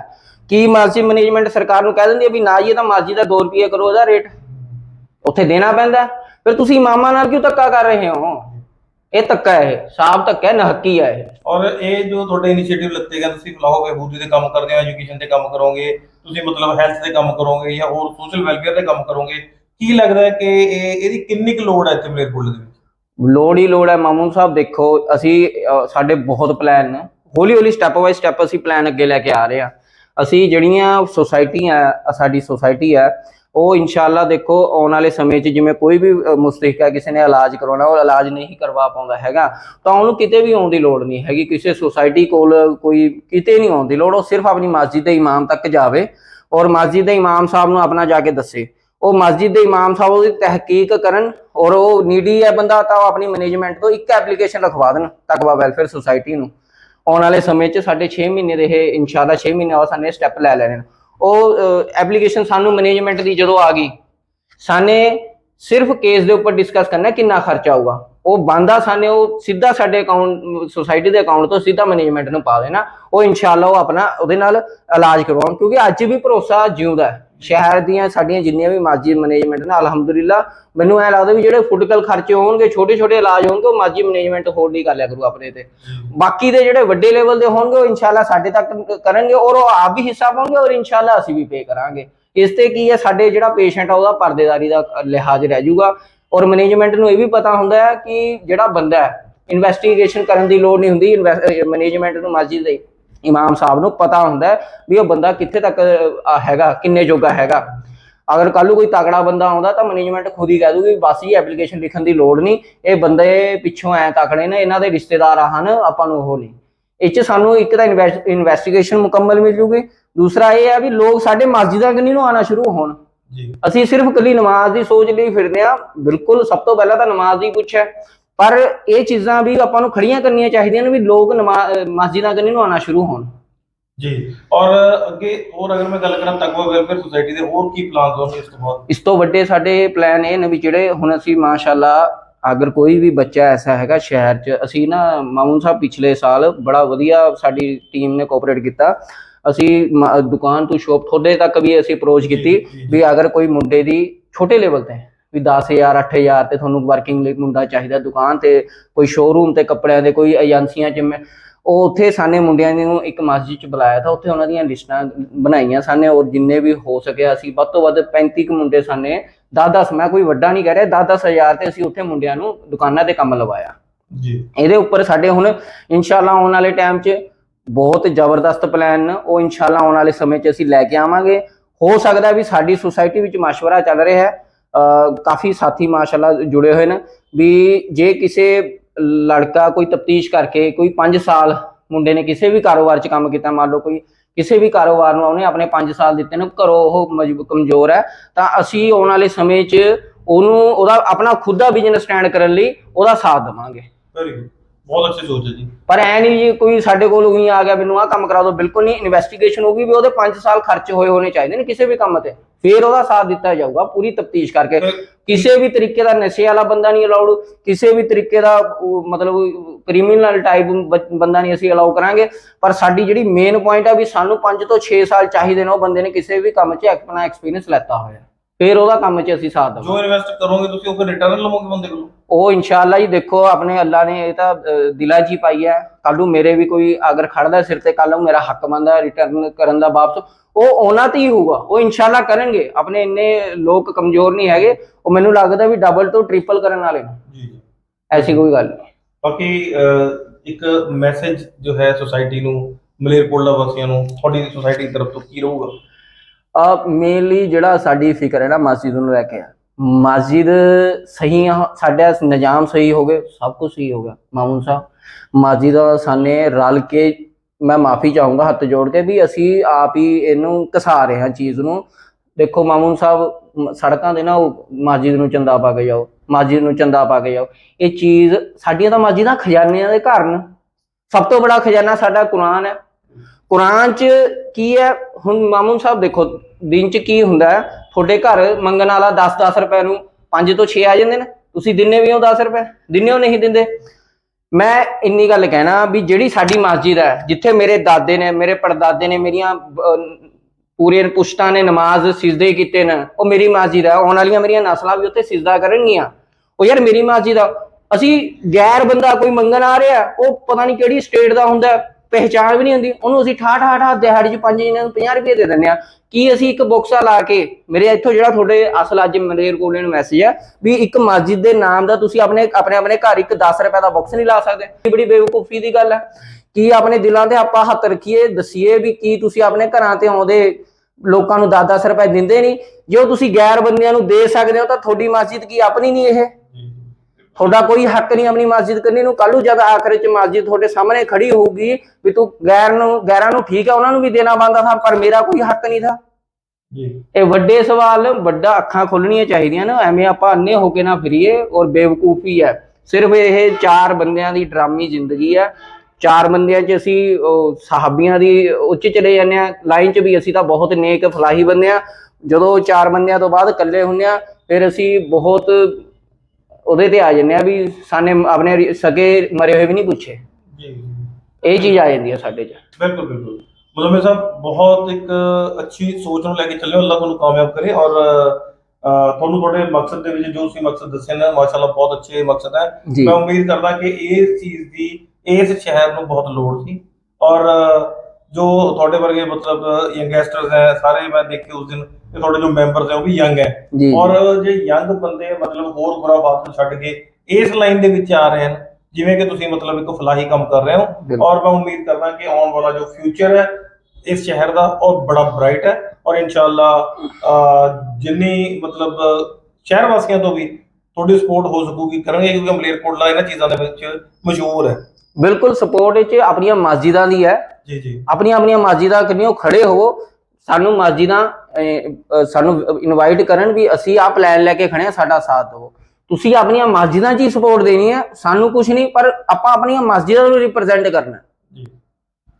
ਕੀ ਮਸਜਿਦ ਮੈਨੇਜਮੈਂਟ ਸਰਕਾਰ ਨੂੰ ਕਹਿ ਦਿੰਦੀ ਹੈ ਵੀ ਨਾ ਜੀ, ਇਹ ਤਾਂ ਦਾ 2 ਰੁਪਏ ਕਰੋ ਇਹਦਾ ਰੇਟ ਉੱਥੇ ਦੇਣਾ ਪੈਂਦਾ ਫਿਰ ਤੁਸੀਂ ਮਾਮਾ ਨਾਲ ਕਿਉਂ ਧੱਕਾ ਕਰ ਰਹੇ ਹੋ? ਇਹ ਧੱਕਾ ਹੈ ਸਾਫ਼ ਧੱਕਾ ਹੈ, ਨਹਕੀ ਹੈ ਇਹ। ਔਰ ਇਹ ਜੋ ਤੁਹਾਡੇ ਇਨੀਸ਼ੀਏਟਿਵ ਲੱਤੇ ਗਏ ਤੁਸੀਂ ਫਲਾਹੋ ਬਹਿਬੂਦੀ ਦੇ ਕੰਮ ਕਰਦੇ ਹੋ ਐਜੂਕੇਸ਼ਨ ਤੇ ਕੰਮ ਕਰੋਗੇ, ਤੁਸੀਂ ਮਤਲਬ ਹੈਲਥ ਤੇ ਕੰਮ ਕਰੋਗੇ ਜਾਂ ਹੋਰ ਸੋਸ਼ਲ ਵੈਲਫੇਅਰ ਤੇ ਕੰਮ ਕਰੋਗੇ ਕੀ ਲੱਗਦਾ ਕਿ ਇਹ ਇਹਦੀ ਕਿੰਨੀ ਕੁ ਲੋੜ ਹੈ ਇੱਥੇ ਮਲੇਰਕੋਟਲੇ ਦੇ ਵਿੱਚ? ਲੋੜ ਹੀ ਲੋੜ ਹੈ ਮਾਮੂਨ ਸਾਹਿਬ ਦੇਖੋ ਅਸੀਂ ਅਹ, ਸਾਡੇ ਬਹੁਤ ਪਲਾਨ ਨੇ। ਹੌਲੀ ਹੌਲੀ ਸਟੈਪ ਬਾਈ ਸਟੈਪ ਅਸੀਂ ਪਲਾਨ ਅੱਗੇ ਲੈ ਕੇ ਆ ਰਹੇ ਹਾਂ। ਅਸੀਂ ਜਿਹੜੀਆਂ ਸੁਸਾਇਟੀਆਂ ਹੈ, ਸਾਡੀ ਸੁਸਾਇਟੀ ਹੈ ਉਹ ਇਨਸ਼ਾਅੱਲਾ ਦੇਖੋ ਆਉਣ ਵਾਲੇ ਸਮੇਂ 'ਚ ਜਿਵੇਂ ਕੋਈ ਵੀ ਅਹ, ਮੁਸਤਹਿਕ ਹੈ ਕਿਸੇ ਨੇ ਇਲਾਜ ਕਰਾਉਣਾ ਉਹ ਇਲਾਜ ਨਹੀਂ ਕਰਵਾ ਪਾਉਂਦਾ ਹੈਗਾ ਤਾਂ ਉਹਨੂੰ ਕਿਤੇ ਵੀ ਆਉਣ ਦੀ ਲੋੜ ਨਹੀਂ ਹੈਗੀ। ਕਿਸੇ ਸੁਸਾਇਟੀ ਕੋਲ ਕੋਈ ਕਿਤੇ ਨਹੀਂ ਆਉਣ ਦੀ ਲੋੜ ਉਹ ਸਿਰਫ ਆਪਣੀ ਮਸਜਿਦ ਦੇ ਇਮਾਮ ਤੱਕ ਜਾਵੇ ਔਰ ਮਸਜਿਦ ਦੇ ਇਮਾਮ ਸਾਹਿਬ ਨੂੰ ਆਪਣਾ ਜਾ ਕੇ ਦੱਸੇ। ਉਹ ਮਸਜਿਦ ਦੇ ਇਮਾਮ ਸਾਹਿਬ ਉਹਦੀ ਤਹਿਕੀਕ ਕਰਨ ਔਰ ਉਹ ਨੀਡੀ ਹੈ ਬੰਦਾ ਤਾਂ ਉਹ ਆਪਣੀ ਮੈਨੇਜਮੈਂਟ ਤੋਂ ਇੱਕ ਐਪਲੀਕੇਸ਼ਨ ਲਿਖਵਾ ਦੇਣ ਤਕਵਾ ਵੈਲਫੇਅਰ ਸੁਸਾਇਟੀ ਨੂੰ। ਆਉਣ ਵਾਲੇ ਸਮੇਂ 'ਚ ਸਾਡੇ 6 ਮਹੀਨੇ ਦੇ ਇਹ ਇਨਸ਼ਾਅੱਲਾ 6 ਮਹੀਨੇ ਬਾਅਦ ਸਾਨੇ ਸਟੈਪ ਲੈ ਲੈਣੇ ਨੇ। ਉਹ ਐਪਲੀਕੇਸ਼ਨ ਸਾਨੂੰ ਮੈਨੇਜਮੈਂਟ ਦੀ ਜਦੋਂ ਆ ਗਈ, ਸਾਨੇ ਸਿਰਫ ਕੇਸ ਦੇ ਉੱਪਰ ਡਿਸਕਸ ਕਰਨਾ ਕਿੰਨਾ ਖਰਚਾ ਆਊਗਾ। ਉਹ ਬੰਦਾ ਸਾਨੇ ਉਹ ਸਿੱਧਾ ਸਾਡੇ ਅਕਾਊਂਟ ਸੁਸਾਇਟੀ ਦੇ ਅਕਾਊਂਟ ਤੋਂ ਸਿੱਧਾ ਮੈਨੇਜਮੈਂਟ ਨੂੰ ਪਾ ਦੇਣਾ। ਉਹ ਇਨਸ਼ਾਅੱਲਾ ਉਹ ਆਪਣਾ ਉਹਦੇ ਨਾਲ ਇਲਾਜ ਕਰਵਾਉਣ ਕਿਉਂਕਿ ਅੱਜ ਵੀ ਭਰੋਸਾ ਜਿਉਂਦਾ ਹੈ। ਸ਼ਹਿਰ ਦੀਆਂ ਸਾਡੀਆਂ ਜਿੰਨੀਆਂ ਵੀ ਮਾਜ਼ੀ ਮੈਨੇਜਮੈਂਟ ਨੇ, ਅਲਹਮਦੁਲਿਲਾ, ਮੈਨੂੰ ਐ ਲੱਗਦਾ ਵੀ ਜਿਹੜੇ ਫੁੱਟਕਲ ਖਰਚੇ ਹੋਣਗੇ ਛੋਟੇ ਛੋਟੇ ਇਲਾਜ ਹੋਣਗੇ, ਉਹ ਮਸਜਿਦ ਮੈਨੇਜਮੈਂਟ ਹੋਰ ਨਹੀਂ ਕਰ ਲਿਆ ਕਰੂ ਆਪਣੇ ਤੇ। ਬਾਕੀ ਦੇ ਜਿਹੜੇ ਵੱਡੇ ਲੈਵਲ ਦੇ ਹੋਣਗੇ, ਉਹ ਇਨਸ਼ਾਅੱਲਾ ਸਾਡੇ ਤੱਕ ਕਰਨਗੇ ਔਰ ਉਹ ਆਪ ਵੀ ਹਿੱਸਾ ਪਾਉਣਗੇ ਔਰ ਇਨਸ਼ਾਅੱਲਾ ਅਸੀਂ ਵੀ ਪੇ ਕਰਾਂਗੇ। ਇਸ ਤੇ ਕੀ ਹੈ, ਸਾਡੇ ਜਿਹੜਾ ਪੇਸ਼ੈਂਟ ਆ, ਉਹਦਾ ਪਰਦੇਦਾਰੀ ਦਾ ਲਿਹਾਜ਼ ਰਹਿ ਜਾਊਗਾ। ਔਰ ਮੈਨੇਜਮੈਂਟ ਨੂੰ ਇਹ ਵੀ ਪਤਾ ਹੁੰਦਾ ਹੈ ਕਿ ਜਿਹੜਾ ਬੰਦਾ ਹੈ ਇਨਵੈਸਟੀਗੇਸ਼ਨ ਕਰਨ ਦੀ ਲੋੜ ਨਹੀਂ ਹੁੰਦੀ ਮੈਨੇਜਮੈਂਟ ਨੂੰ ਮਸਜਿਦ ਦੇ ਇਮਾਮ ਸਾਹਿਬ ਨੂੰ ਪਤਾ ਹੁੰਦਾ ਵੀ ਉਹ ਬੰਦਾ ਕਿੱਥੇ ਤੱਕ ਹੈਗਾ ਕਿੰਨੇ ਜੋਗਾ ਹੈਗਾ। ਅਗਰ ਕੱਲ ਨੂੰ ਕੋਈ ਤਗੜਾ ਬੰਦਾ ਆਉਂਦਾ ਤਾਂ ਮੈਨੇਜਮੈਂਟ ਖੁਦ ਹੀ ਕਹਿ ਦੂਗੀ ਬਸ ਹੀ ਐਪਲੀਕੇਸ਼ਨ ਲਿਖਣ ਦੀ ਲੋੜ ਨਹੀਂ। ਇਹ ਬੰਦੇ ਪਿੱਛੋਂ ਐ ਤਕੜੇ ਨੇ ਇਹਨਾਂ ਦੇ ਰਿਸ਼ਤੇਦਾਰ ਆ ਹਨ ਆਪਾਂ ਨੂੰ ਉਹ ਨਹੀਂ। ਇਹ ਚ ਸਾਨੂੰ ਇੱਕ ਤਾਂ ਇਨਵੈਸਟੀਗੇਸ਼ਨ ਮੁਕੰਮਲ ਮਿਲ ਜੂਗੀ। ਦੂਸਰਾ ਇਹ ਹੈ ਵੀ ਲੋਕ ਸਾਡੇ ਮਸਜਿਦਾਂ ਕਨੀ ਨੂੰ ਆਣਾ ਸ਼ੁਰੂ ਹੋਣ। ਜੀ। ਅਸੀਂ ਸਿਰਫ ਕੱਲੀ ਨਮਾਜ਼ ਦੀ ਸੋਚ ਲਈ ਫਿਰਦੇ ਆ ਬਿਲਕੁਲ ਸਭ ਤੋਂ ਪਹਿਲਾਂ ਤਾਂ ਨਮਾਜ਼ ਦੀ ਪੁੱਛ ਹੈ। ਪਰ ਇਹ ਚੀਜ਼ਾਂ ਵੀ ਆਪਾਂ ਨੂੰ ਖੜੀਆਂ ਕਰਨੀਆਂ ਚਾਹੀਦੀਆਂ ਨੇ ਵੀ ਲੋਕ ਮਸਜਿਦਾਂ ਕਨੀ ਨੂੰ ਆਣਾ ਸ਼ੁਰੂ ਹੋਣ। ਜੀ ਔਰ ਅੱਗੇ ਹੋਰ ਅਗਰ ਮੈਂ ਗੱਲ ਕਰਾਂ ਤਕਵਾ ਵੈਲਫੇਅਰ ਸੁਸਾਇਟੀ ਦੇ ਹੋਰ ਕੀ ਪਲਾਨਸ ਹੋਣਗੇ ਇਸ ਤੋਂ ਬਾਅਦ? ਇਸ ਤੋਂ ਵੱਡੇ ਸਾਡੇ ਪਲਾਨ ਇਹ ਨੇ ਵੀ ਜਿਹੜੇ ਹੁਣ ਅਸੀਂ ਮਾਸ਼ਾਅੱਲਾ ਅਗਰ ਕੋਈ ਵੀ ਬੱਚਾ ਐਸਾ ਹੈਗਾ ਸ਼ਹਿਰ 'ਚ ਅਸੀਂ ਨਾ ਮਾਮੂਨ ਸਾਹਿਬ ਪਿਛਲੇ ਸਾਲ ਬੜਾ ਵਧੀਆ ਸਾਡੀ ਟੀਮ ਨੇ ਕੋਆਪਰੇਟ ਕੀਤਾ। ਅਸੀਂ ਦੁਕਾਨ ਤੋਂ ਸ਼ੋਪ ਤੁਹਾਡੇ ਤੱਕ ਵੀ ਅਸੀਂ ਅਪਰੋਚ ਕੀਤੀ। ਵੀ ਅਗਰ ਕੋਈ ਮੁੰਡੇ ਦੀ ਛੋਟੇ ਲੈਵਲ ਤੇ ਵੀ 10000 8000 ਤੇ ਤੁਹਾਨੂੰ ਵਰਕਿੰਗ ਲਈ ਮੁੰਡਾ ਚਾਹੀਦਾ ਦੁਕਾਨ ਤੇ ਕੋਈ ਸ਼ੋਰੂਮ ਤੇ ਕੱਪੜਿਆਂ ਦੇ ਕੋਈ ਏਜੰਸੀਆਂ ਚ ਮੈਂ ਉਹ ਉੱਥੇ ਸਾਨੇ ਮੁੰਡਿਆਂ ਨੂੰ ਇੱਕ ਮਸਜਿਦ ਚ ਬੁਲਾਇਆ ਤਾਂ ਉੱਥੇ ਉਹਨਾਂ ਦੀਆਂ ਲਿਸਟਾਂ ਬਣਾਈਆਂ ਸਾਨੇ ਔਰ ਜਿੰਨੇ ਵੀ ਹੋ ਸਕਿਆ ਅਸੀਂ ਵੱਧ ਤੋਂ ਵੱਧ 35 ਕੁ ਮੁੰਡੇ ਸਾਨੇ 10-10 ਮੈਂ ਕੋਈ ਵੱਡਾ ਨਹੀਂ ਕਹਿ ਰਿਹਾ 10-10000 ਤੇ ਅਸੀਂ ਉੱਥੇ ਮੁੰਡਿਆਂ ਨੂੰ ਦੁਕਾਨਾਂ ਤੇ ਕੰਮ ਲਵਾਇਆ। ਜੀ। ਇਹਦੇ ਉੱਪਰ ਸਾਡੇ ਹੁਣ ਇਨਸ਼ਾਅੱਲਾ ਆਉਣ ਵਾਲੇ ਟਾਈਮ 'ਚ ਬਹੁਤ ਜ਼ਬਰਦਸਤ ਪਲਾਨ ਉਹ ਇਨਸ਼ਾਅੱਲਾ ਆਉਣ ਵਾਲੇ ਸਮੇਂ 'ਚ ਅਸੀਂ ਲੈ ਕੇ ਆਵਾਂਗੇ। ਹੋ ਸਕਦਾ ਵੀ ਸਾਡੀ ਸੁਸਾਇਟੀ ਵਿੱਚ ਮਸ਼ਵਰਾ ਚੱਲ ਰਿਹਾ ਹੈ। ਕਾਫੀ ਸਾਥੀ ਮਾਸ਼ਾਅੱਲਾ ਜੁੜੇ ਹੋਏ ਨੇ ਵੀ ਜੇ ਕਿਸੇ ਲੜਕਾ ਕੋਈ ਤਫਤੀਸ਼ ਕਰਕੇ ਕੋਈ 5 ਸਾਲ ਮੁੰਡੇ ਨੇ ਕਿਸੇ ਵੀ ਕਾਰੋਬਾਰ 'ਚ ਕੰਮ ਕੀਤਾ, ਮੰਨ ਲਓ ਕੋਈ ਕਿਸੇ ਵੀ ਕਾਰੋਬਾਰ ਨੂੰ ਉਹਨੇ ਆਪਣੇ 5 ਸਾਲ ਦਿੱਤੇ ਨੇ, ਘਰੋਂ ਉਹ ਮਜਬੂ- ਕਮਜ਼ੋਰ ਹੈ, ਤਾਂ ਅਸੀਂ ਆਉਣ ਵਾਲੇ ਸਮੇਂ 'ਚ ਉਹਨੂੰ, ਉਹਦਾ ਆਪਣਾ ਖੁਦ ਦਾ ਬਿਜ਼ਨਸ ਸਟੈਂਡ ਕਰਨ ਲਈ ਉਹਦਾ ਸਾਥ ਦੇਵਾਂਗੇ। ਵੈਰੀ ਗੁੱਡ ਬਹੁਤ ਅੱਛੀ ਸੋਚ ਹੈ ਜੀ। ਪਰ ਐ ਨਹੀਂ ਜੀ ਕੋਈ ਸਾਡੇ ਕੋਲ ਉਹੀ ਆ ਗਿਆ ਮੈਨੂੰ ਆਹ ਕੰਮ ਕਰਾ ਦਿਓ ਬਿਲਕੁਲ ਨਹੀਂ ਇਨਵੈਸਟੀਗੇਸ਼ਨ ਹੋਊਗੀ ਵੀ ਉਹਦੇ 5 ਸਾਲ ਖਰਚ ਹੋਏ ਹੋਣੇ ਚਾਹੀਦੇ ਨੇ ਕਿਸੇ ਵੀ ਕੰਮ ਤੇ। ਫਿਰ ਉਹਦਾ ਸਾਥ ਦਿੱਤਾ ਜਾਊਗਾ ਪੂਰੀ ਤਫਤੀਸ਼ ਕਰਕੇ। ਕਿਸੇ ਵੀ ਤਰੀਕੇ ਦਾ ਨਸ਼ੇ ਵਾਲਾ ਬੰਦਾ ਨਹੀਂ ਅਲਾਉਡ ਕਿਸੇ ਵੀ ਤਰੀਕੇ ਦਾ ਮਤਲਬ ਕ੍ਰਿਮੀਨਲ ਟਾਈਪ ਬੰਦਾ ਨਹੀਂ ਅਸੀਂ ਅਲਾਉ ਕਰਾਂਗੇ। ਪਰ ਸਾਡੀ ਜਿਹੜੀ ਮੇਨ ਪੁਆਇੰਟ ਆ ਵੀ ਸਾਨੂੰ 5 ਤੋਂ 6 ਸਾਲ ਚਾਹੀਦੇ ਨੇ ਉਹ ਬੰਦੇ ਨੇ ਕਿਸੇ ਵੀ ਕੰਮ 'ਚ ਆਪਣਾ ਐਕਸਪੀਰੀਅੰਸ ਲੈਤਾ ਹੋਇਆ। ਫਿਰ ਉਹਦਾ ਕੰਮ 'ਚ ਅਸੀਂ ਸਾਥ ਦੇਵਾਂਗੇ। ਜੋ ਇਨਵੈਸਟ ਕਰੋਗੇ ਤੁਸੀਂ ਉਹ ਫਿਰ ਰਿਟਰਨ ਲਵੋਗੇ ਬੰਦੇ ਕੋਲੋਂ? ਉਹ ਇਨਸ਼ਾਅੱਲਾ ਜੀ ਦੇਖੋ ਆਪਣੇ ਅੱਲਾ ਨੇ ਇਹ ਤਾਂ ਦਿਲਾਂ ਹੀ ਪਾਈ ਹੈ। ਕੱਲ ਨੂੰ ਮੇਰੇ ਵੀ ਕੋਈ ਅਗਰ ਖੜਦਾ ਸਿਰ ਤੇ ਕੱਲ ਨੂੰ ਮੇਰਾ ਹੱਕ ਬਣਦਾ ਰਿਟਰਨ ਕਰਨ ਦਾ ਵਾਪਸ। ਉਹ ਉਹਨਾਂ ਤੇ ਹੀ ਹੋਊਗਾ। ਉਹ ਇਨਸ਼ਾਅੱਲਾ ਕਰਨਗੇ। ਆਪਣੇ ਇੰਨੇ ਲੋਕ ਕਮਜ਼ੋਰ ਨਹੀਂ ਹੈਗੇ। ਉਹ ਮੈਨੂੰ ਲੱਗਦਾ ਵੀ ਡਬਲ ਤੋਂ ਟ੍ਰਿਪਲ ਕਰਨ ਵਾਲੇ ਜੀ ਜੀ। ਐਸੀ ਕੋਈ ਗੱਲ ਨਹੀਂ। ਬਾਕੀ ਇੱਕ ਮੈਸੇਜ ਜੋ ਹੈ ਸੋਸਾਇਟੀ ਨੂੰ ਮਲੇਰਕੋਟਲਾ ਵਾਸੀਆਂ ਨੂੰ ਤੁਹਾਡੀ ਸੋਸਾਇਟੀ ਦੀ ਤਰਫ ਤੋਂ ਕੀ ਰਹੂਗਾ? ਆ ਮੇਨਲੀ ਜਿਹੜਾ ਸਾਡੀ ਫਿਕਰ ਹੈ ਨਾ ਮਸਜਿਦ ਨੂੰ ਲੈ ਕੇ ਆ। ਮਸਜਿਦ ਸਹੀ ਆ, ਸਾਡਾ ਨਿਜ਼ਾਮ ਸਹੀ ਹੋ ਗਿਆ, ਸਭ ਕੁਝ ਸਹੀ ਹੋ ਗਿਆ, ਮਾਮੂਨ ਸਾਹਿਬ। ਮਸਜਿਦ ਸਾਨੇ ਰਲ ਕੇ ਮੈਂ ਮਾਫੀ ਚਾਹੂੰਗਾ ਹੱਥ ਜੋੜ ਕੇ ਵੀ ਅਸੀਂ ਆਪ ਹੀ ਇਹਨੂੰ ਘਸਾ ਰਹੇ ਹਾਂ ਚੀਜ਼ ਨੂੰ। ਦੇਖੋ ਮਾਮੂਨ ਸਾਹਿਬ ਸੜਕਾਂ ਦੇ ਨਾ ਉਹ ਮਸਜਿਦ ਨੂੰ ਚੰਦਾ ਪਾ ਕੇ ਜਾਓ, ਮਸਜਿਦ ਨੂੰ ਚੰਦਾ ਪਾ ਕੇ ਜਾਓ। ਇਹ ਚੀਜ਼ ਸਾਡੀਆਂ ਤਾਂ ਮਸਜਿਦਾਂ ਖਜ਼ਾਨਿਆਂ ਦੇ ਘਰ ਨੇ। ਸਭ ਤੋਂ ਬੜਾ ਖਜ਼ਾਨਾ ਸਾਡਾ ਕੁਰਾਨ ਹੈ। ਕੁਰਾਨ 'ਚ ਕੀ ਹੈ? ਹੁਣ ਮਾਮੂਨ ਸਾਹਿਬ ਦੇਖੋ, ਦਿਨ 'ਚ ਕੀ ਹੁੰਦਾ ਹੈ? ਤੁਹਾਡੇ ਘਰ ਮੰਗਣ ਵਾਲਾ 10-10 ਰੁਪਏ ਨੂੰ 5 ਤੋਂ 6 ਆ ਜਾਂਦੇ ਨੇ। ਤੁਸੀਂ ਦਿੰਨੇ ਵੀ ਹੋ 10 ਰੁਪਏ, ਦਿੰਨੇ ਹੋ ਨਹੀਂ ਦਿੰਦੇ? ਮੈਂ ਇੰਨੀ ਗੱਲ ਕਹਿਣਾ ਵੀ ਜਿਹੜੀ ਸਾਡੀ ਮਸਜਿਦ ਹੈ, ਜਿੱਥੇ ਮੇਰੇ ਦਾਦੇ ਨੇ, ਮੇਰੇ ਪੜਦਾਦੇ ਨੇ ਮੇਰੀਆਂ ਪੂਰੇ ਪੁਸ਼ਤਾਂ ਨੇ ਨਮਾਜ਼ ਸਿਜਦੇ ਕੀਤੇ ਨੇ, ਉਹ ਮੇਰੀ ਮਸਜਿਦ ਹੈ। ਆਉਣ ਵਾਲੀਆਂ ਮੇਰੀਆਂ ਨਸਲਾਂ ਵੀ ਉੱਥੇ ਸਿਜਦਾ ਕਰਨਗੀਆਂ। ਉਹ ਯਾਰ ਮੇਰੀ ਮਸਜਿਦ ਆ। ਅਸੀਂ ਗੈਰ ਬੰਦਾ ਕੋਈ ਮੰਗਣ ਆ ਰਿਹਾ, ਉਹ ਪਤਾ ਨਹੀਂ ਕਿਹੜੀ ਸਟੇਟ ਦਾ ਹੁੰਦਾ ਪਹਿਚਾਣ ਵੀ ਨਹੀਂ ਹੁੰਦੀ। ਉਹਨੂੰ ਅਸੀਂ ਠਾਠ ਠਾਠ ਠਾਠ ਦਿਹਾੜੀ ਚ ਪੰਜ ਜਣਿਆਂ ਨੂੰ 50 ਰੁਪਏ ਦੇ ਦਿੰਦੇ ਆ ਕੀ ਅਸੀਂ ਇੱਕ ਬੁਕਸਾ ਲਾ ਕੇ, ਮੇਰੇ ਇੱਥੋਂ ਜਿਹੜਾ ਤੁਹਾਡੇ ਅਸਲ ਅੱਜ ਮਲੇਰ ਕੋਲੇ ਨੂੰ ਮੈਸੇਜ ਹੈ ਵੀ ਇੱਕ ਮਸਜਿਦ ਦੇ ਨਾਮ ਦਾ ਤੁਸੀਂ ਆਪਣੇ ਆਪਣੇ ਆਪਣੇ ਘਰ ਇੱਕ 10 ਰੁਪਏ ਦਾ ਬੁਕਸ ਨਹੀਂ ਲਾ ਸਕਦੇ। ਬੜੀ ਬੇਵਕੂਫੀ ਦੀ ਗੱਲ ਹੈ ਕੀ ਆਪਣੇ ਦਿਲਾਂ ਤੇ ਆਪਾਂ ਹੱਥ ਰੱਖੀਏ, ਦਸੀਏ ਵੀ ਕੀ ਤੁਸੀਂ ਆਪਣੇ ਘਰਾਂ ਤੇ ਆਉਂਦੇ, ਲੋਕਾਂ ਨੂੰ 10-10 ਰੁਪਏ ਦਿੰਦੇ ਨਹੀਂ। ਜੇ ਉਹ ਤੁਸੀਂ ਗੈਰ ਬੰਦਿਆਂ ਨੂੰ ਦੇ ਸਕਦੇ ਹੋ ਤਾਂ ਤੁਹਾਡੀ ਮਸਜਿਦ ਕੀ ਆਪਣੀ ਨਹੀਂ ਇਹ? ਤੁਹਾਡਾ ਕੋਈ ਹੱਕ ਨਹੀਂ ਆਪਣੀ ਮਸਜਿਦ ਕਰਨੀ ਨੂੰ ਕੱਲੂ ਜਦ ਆਖਰ ਚ ਮਸਜਿਦ ਤੁਹਾਡੇ ਸਾਹਮਣੇ ਖੜੀ ਹੋਊਗੀ ਵੀ ਤੂੰ ਗੈਰ ਨੂੰ ਗੈਰਾਂ ਨੂੰ ਠੀਕ ਹੈ ਉਹਨਾਂ ਨੂੰ ਵੀ ਦੇਣਾ ਬੰਦਾ ਥਾ ਪਰ ਮੇਰਾ ਕੋਈ ਹੱਕ ਨਹੀਂ ਥਾ ਜੀ। ਇਹ ਵੱਡੇ ਸਵਾਲ ਵੱਡਾ ਅੱਖਾਂ ਖੋਲਣੀਆਂ ਚਾਹੀਦੀਆਂ ਨਾ ਐਵੇਂ ਆਪਾਂ ਅੰਨੇ ਹੋ ਕੇ ਨਾ ਫਿਰੀਏ ਔਰ ਬੇਵਕੂਫੀ ਹੈ। ਸਿਰਫ ਇਹ ਚਾਰ ਬੰਦਿਆਂ ਦੀ ਡਰਾਮੀ ਜ਼ਿੰਦਗੀ ਹੈ। ਚਾਰ ਬੰਦਿਆਂ 'ਚ ਅਸੀਂ ਸਾਹਬੀਆਂ ਦੀ ਉੱਚ ਚਲੇ ਜਾਂਦੇ ਆ ਲਾਈਨ 'ਚ ਵੀ ਅਸੀਂ ਤਾਂ ਬਹੁਤ ਨੇਕ ਫਲਾਹੀ ਬੰਦੇ ਆ ਜਦੋਂ ਚਾਰ ਬੰਦਿਆਂ ਤੋਂ ਬਾਅਦ ਇਕੱਲੇ ਹੁੰਦੇ ਆ ਫਿਰ ਅਸੀਂ ਬਹੁਤ ਉਹਦੇ ਤੇ ਆ ਜਾਂਦੇ ਆ ਵੀ ਸਾਨੇ ਆਪਣੇ ਰੀ- ਸਕੇ ਮਰੇ ਹੋਏ ਵੀ ਨਹੀਂ ਪੁੱਛੇ। ਜੀ ਇਹ ਚੀਜ਼ ਆ ਜਾਂਦੀ ਆ ਸਾਡੇ 'ਚ। ਬਿਲਕੁਲ ਬਿਲकुल ਮੁਜ਼ਮਿਲ ਸਾਹਿਬ ਬਹੁਤ ਇੱਕ ਅੱਛੀ ਸੋਚ ਨੂੰ ਲੈ ਕੇ ਚੱਲਿਓ ਅੱਲਾਹ ਤੁਹਾਨੂੰ ਕਾਮਯਾਬ ਕਰੇ ਔਰ ਤੁਹਾਨੂੰ ਤੁਹਾਡੇ ਮਕਸਦ ਦੇ ਵਿੱਚ ਜੋ ਤੁਸੀਂ ਮਕਸਦ ਦੱਸੇ ਨੇ ਮਾਸ਼ਾਅੱਲਾ ਬਹੁਤ ਅੱਛੇ ਮਕਸਦ ਹੈ। ਜੀ। ਮੈਂ ਉਮੀਦ ਕਰਦਾ ਕਿ ਇਸ ਚੀਜ਼ ਦੀ ਇਸ ਸ਼ਹਿਰ ਨੂੰ ਬਹੁਤ ਲੋੜ ਸੀ ਔਰ ਜੋ ਤੁਹਾਡੇ ਵਰਗੇ ਮਤਲਬ ਯੰਗਸਟਰਸ ਹੈ ਸਾਰੇ ਮੈਂ ਦੇਖੇ ਉਸ ਦਿਨ ਕਿ ਤੁਹਾਡੇ ਜੋ ਮੈਂਬਰਸ ਹੈ ਉਹ ਵੀ ਯੰਗ ਹੈ। ਔਰ ਜੇ ਯੰਗ ਬੰਦੇ ਮਤਲਬ ਹੋਰ ਬੁਰਾ ਬਾਤ ਨੂੰ ਛੱਡ ਕੇ ਇਸ ਲਾਈਨ ਦੇ ਵਿੱਚ ਆ ਰਹੇ ਹਨ ਜਿਵੇਂ ਕਿ ਤੁਸੀਂ ਮਤਲਬ ਇੱਕ ਫਲਾਹੀ ਕੰਮ ਕਰ ਰਹੇ ਹੋ। ਔਰ ਮੈਂ ਉਮੀਦ ਕਰਦਾ ਕਿ ਆਉਣ ਵਾਲਾ ਜੋ ਫਿਊਚਰ ਹੈ ਇਸ ਸ਼ਹਿਰ ਦਾ ਉਹ ਬੜਾ ਬ੍ਰਾਈਟ ਹੈ ਔਰ ਇਨਸ਼ਾਅੱਲਾ ਜਿੰਨੀ ਮਤਲਬ ਸ਼ਹਿਰ ਵਾਸੀਆਂ ਤੋਂ ਵੀ ਤੁਹਾਡੀ ਸਪੋਰਟ ਹੋ ਸਕੂਗੀ ਕਰਨਗੇ ਕਿਉਂਕਿ ਮਲੇਰਕੋਟਲਾ ਇਹਨਾਂ ਚੀਜ਼ਾਂ ਦੇ ਵਿੱਚ ਮਸ਼ਹੂਰ ਹੈ। ਬਿਲਕੁਲ ਸਪੋਰਟ ਵਿੱਚ ਆਪਣੀਆਂ ਮਸਜਿਦਾਂ ਦੀ ਹੈ। ਜੀ ਜੀ। ਆਪਣੀਆਂ ਆਪਣੀਆਂ ਮਸਜਿਦਾਂ ਕਰਨੀਓ ਖੜੇ ਹੋਵੋ ਸਾਨੂੰ ਮਸਜਿਦਾਂ ਸਾਨੂੰ ਇਨਵਾਈਟ ਕਰਨ ਵੀ ਅਸੀਂ ਆਹ ਪਲਾਨ ਲੈ ਕੇ ਖੜੇ ਆ ਸਾਡਾ ਸਾਥ ਦਿਓ। ਤੁਸੀਂ ਆਪਣੀਆਂ ਮਸਜਿਦਾਂ 'ਚ ਹੀ ਸਪੋਰਟ ਦੇਣੀ ਹੈ ਸਾਨੂੰ ਕੁਝ ਨਹੀਂ ਪਰ ਆਪਾਂ ਆਪਣੀਆਂ ਮਸਜਿਦਾਂ ਨੂੰ ਰਿਪਰੈਜ਼ੈਂਟ ਕਰਨਾ। ਹੈ। ਜੀ।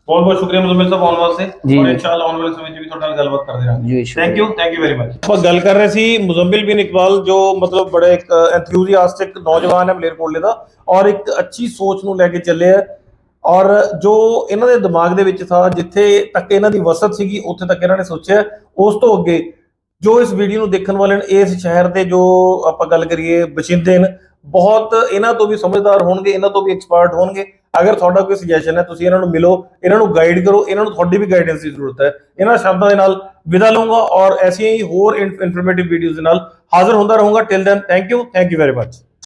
ਬਹੁਤ ਬਹੁਤ ਸ਼ੁਕਰੀਆ ਮੁਜ਼ਮਿਲ ਸਾਹਿਬ ਆਉਣ ਵਾਸਤੇ। ਜੀ। ਔਰ ਇਨਸ਼ਾਅੱਲਾ ਆਉਣ ਵਾਲੇ ਸਮੇਂ 'ਚ ਵੀ ਤੁਹਾਡੇ ਨਾਲ ਗੱਲਬਾਤ ਕਰਦੇ ਰਹਾਂਗੇ। Thank you thank you very much ਆਪਾਂ ਗੱਲ ਕਰ ਰਹੇ ਸੀ ਮੁਜ਼ਮਿਲ ਬਿਨ ਇਕਬਾਲ ਜੋ ਮਤਲਬ ਬੜੇ ਇੱਕ ਐਂਥੂਸੀਆਸਟਿਕ ਨੌਜਵਾਨ ਹੈ ਮਲੇਰਕੋਟਲੇ ਦਾ ਔਰ ਇੱਕ ਅੱਛੀ ਸੋਚ ਨੂੰ ਲੈ ਕੇ ਚੱਲੇ ਆ। ਔਰ ਜੋ ਇਹਨਾਂ ਦੇ ਦਿਮਾਗ ਦੇ ਵਿੱਚ ਥਾ ਜਿੱਥੇ ਤੱਕ ਇਹਨਾਂ ਦੀ ਵਸਤ ਸੀਗੀ, ਉੱਥੇ ਤੱਕ ਇਹਨਾਂ ਨੇ ਸੋਚਿਆ। ਉਸ ਤੋਂ ਅੱਗੇ ਜੋ ਇਸ ਵੀਡੀਓ ਨੂੰ ਦੇਖਣ ਵਾਲੇ ਨੇ, ਇਸ ਸ਼ਹਿਰ ਦੇ ਜੋ ਆਪਾਂ ਗੱਲ ਕਰੀਏ, ਬਸ਼ਿੰਦੇ ਨੇ, ਬਹੁਤ ਇਹਨਾਂ ਤੋਂ ਵੀ ਸਮਝਦਾਰ ਹੋਣਗੇ, ਇਹਨਾਂ ਤੋਂ ਵੀ ਐਕਸਪਰਟ ਹੋਣਗੇ। ਅਗਰ ਤੁਹਾਡਾ ਕੋਈ ਸੁਜੈਸ਼ਨ ਹੈ, ਤੁਸੀਂ ਇਹਨਾਂ ਨੂੰ ਮਿਲੋ, ਇਹਨਾਂ ਨੂੰ ਗਾਈਡ ਕਰੋ, ਇਹਨਾਂ ਨੂੰ ਤੁਹਾਡੀ ਵੀ ਗਾਈਡੈਂਸ ਦੀ ਜ਼ਰੂਰਤ ਹੈ। ਇਹਨਾਂ ਸ਼ਬਦਾਂ ਦੇ ਨਾਲ ਵਿਦਾ ਲਵਾਂਗਾ ਔਰ ਐਸੀਆਂ ਹੀ ਹੋਰ ਇਨਫੋਰਮੇਟਿਵ ਵੀਡੀਓਜ਼ ਦੇ ਨਾਲ ਹਾਜ਼ਰ ਹੁੰਦਾ ਰਹੂੰਗਾ। Till then thank you thank you very much